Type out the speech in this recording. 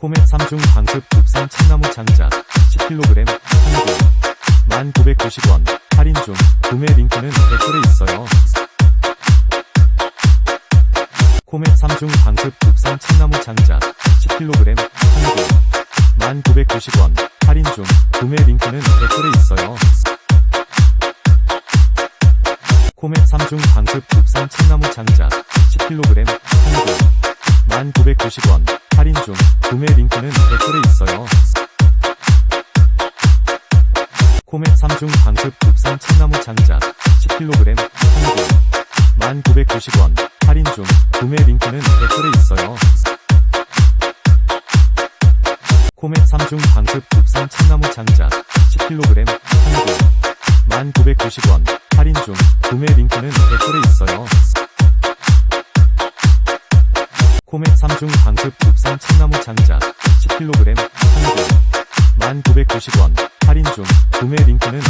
코멧 3중 방습 국산 참나무 장작 10kg 한국 1990원. 할인 중. 구매 링크는 댓글에 있어요. 코멧 3중 방습 국산 참나무 장작 10kg 한국 1990원. 할인 중. 구매 링크는 댓글에 있어요. 코멧 3중 방습 국산 참나무 장작 10kg 한국 1990원 할인 중 구매 링크는 댓글에 있어요. 코멧 3중 방습 국산 참나무 장작 10kg 한국 1990원 할인 중 구매 링크는 댓글에 있어요. 코멧 3중 방습 국산 참나무 장작 10kg 한국 1990원 할인 중 구매 링크는 댓글에 있어요. 코멧 3중 방습 국산 참나무 장작 10kg 한국 1990원. 할인 중. 구매 링크는